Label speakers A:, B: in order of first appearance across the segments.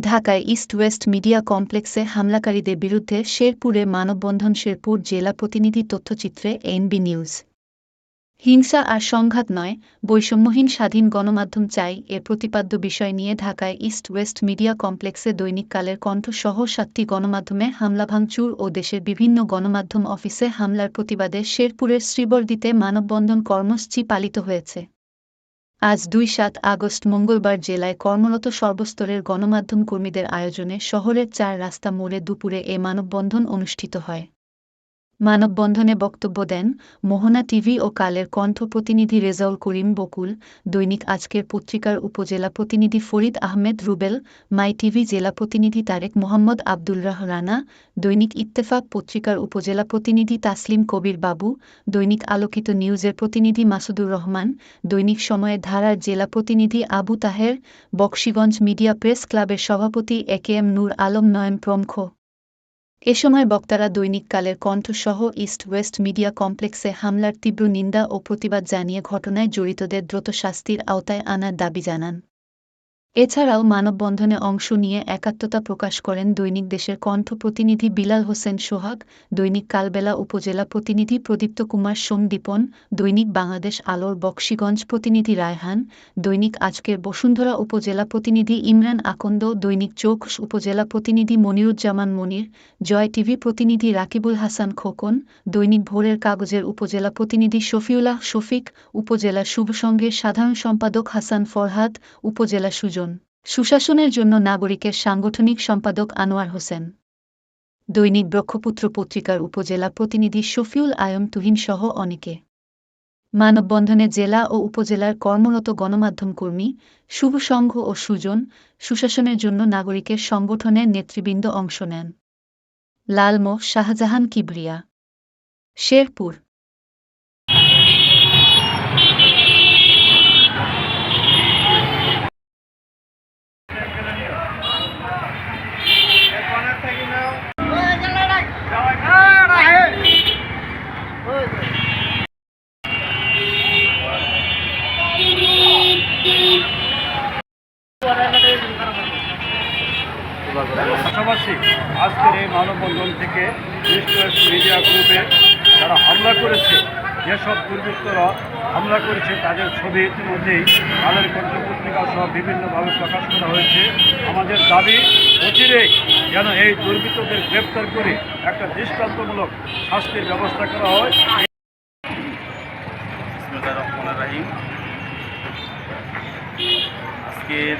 A: ঢাকায় east West media কমপ্লেক্সে হামলাকারীদের বিরুদ্ধে শেরপুরে মানববন্ধন শেরপুর জেলা প্রতিনিধি তথ্যচিত্রে এনবি নিউজ। হিংসা আর সংঘাত নয়, বৈষম্যহীন স্বাধীন গণমাধ্যম চাই এর প্রতিপাদ্য বিষয় নিয়ে ঢাকায় ইস্ট ওয়েস্ট মিডিয়া কমপ্লেক্সে দৈনিক কালের কণ্ঠ সহ সাতটি গণমাধ্যমে হামলা, ভাঙচুর ও দেশের বিভিন্ন গণমাধ্যম অফিসে হামলার প্রতিবাদে শেরপুরের শ্রীবর্দিতে মানববন্ধন কর্মসূচি পালিত হয়েছে। আজ দুই সাত আগস্ট মঙ্গলবার জেলায় কর্মরত সর্বস্তরের গণমাধ্যম কর্মীদের আয়োজনে শহরের চার রাস্তা মোড়ে দুপুরে এ মানববন্ধন অনুষ্ঠিত হয়। মানববন্ধনে বক্তব্য দেন মোহনা টিভি ও কালের কণ্ঠ প্রতিনিধি রেজাউল করিম বকুল, দৈনিক আজকের পত্রিকার উপজেলা প্রতিনিধি ফরিদ আহমেদ রুবেল, মাই টিভি জেলা প্রতিনিধি তারেক মোহাম্মদ আবদুল্লাহ রানা, দৈনিক ইত্তেফাক পত্রিকার উপজেলা প্রতিনিধি তাসলিম কবির বাবু, দৈনিক আলোকিত নিউজের প্রতিনিধি মাসুদুর রহমান, দৈনিক সময়ের ধারার জেলা প্রতিনিধি আবু তাহের, বক্সিগঞ্জ মিডিয়া প্রেস ক্লাবের সভাপতি এ কে এম নূর আলম নয়ন প্রমুখ এ সময় বক্তারা দৈনিক কালের কণ্ঠসহ ইস্ট ওয়েস্ট মিডিয়া কমপ্লেক্সে হামলার তীব্র নিন্দা ও প্রতিবাদ জানিয়ে ঘটনায় জড়িতদের দ্রুত শাস্তির আওতায় আনার দাবি জানান। এছাড়াও মানববন্ধনে অংশ নিয়ে একাত্মতা প্রকাশ করেন দৈনিক দেশের কণ্ঠ প্রতিনিধি বিলাল হোসেন সোহাগ, দৈনিক কালবেলা উপজেলা প্রতিনিধি প্রদীপ্ত কুমার সোমদীপন, দৈনিক বাংলাদেশ আলোর বক্সিগঞ্জ প্রতিনিধি রায়হান, দৈনিক আজকের বসুন্ধরা উপজেলা প্রতিনিধি ইমরান আকন্দ, দৈনিক চোখ উপজেলা প্রতিনিধি মনিরুজ্জামান মনির, জয় টিভি প্রতিনিধি রাকিবুল হাসান খোকন, দৈনিক ভোরের কাগজের উপজেলা প্রতিনিধি শফিউল্লাহ শফিক, উপজেলা শুভ সংঘের সাধারণ সম্পাদক হাসান ফরহাদ, উপজেলা সুজন সুশাসনের জন্য নাগরিকের সাংগঠনিক সম্পাদক আনোয়ার হোসেন। দৈনিক ব্রক্ষপুত্র পত্রিকার উপজেলা প্রতিনিধি শফিউল আয়ম তুহিন সহ অনেকে। মানববন্ধনে জেলা ও উপজেলার কর্মরত গণমাধ্যম কর্মী, শুভ সংঘ ও সুজন, সুশাসনের জন্য নাগরিকের সংগঠনের নেতৃবৃন্দ অংশ নেন। লালমো শাহজাহান কিবরিয়া। শেরপুর।
B: পাশাপাশি আজকের এই মানববন্ধন থেকে মিডিয়া গ্রুপে যারা হামলা করেছে, যেসব দুর্বৃত্তরা হামলা করেছে, তাদের ছবি ইতিমধ্যেই কালের কণ্ঠ পত্রিকা সহ বিভিন্নভাবে প্রকাশ করা হয়েছে। আমাদের দাবি, অচিরেই যেন এই দুর্বৃত্তদের গ্রেপ্তার করে একটা দৃষ্টান্তমূলক শাস্তির ব্যবস্থা করা হয়।
C: আজকের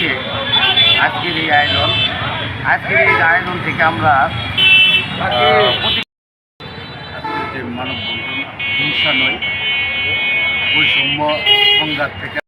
D: করার আজকের এই আয়োজন। আজকের এই আয়োজন থেকে আমরা মানববন্ধন হিংসা নয়, বৈষম্য সংঘাত থেকে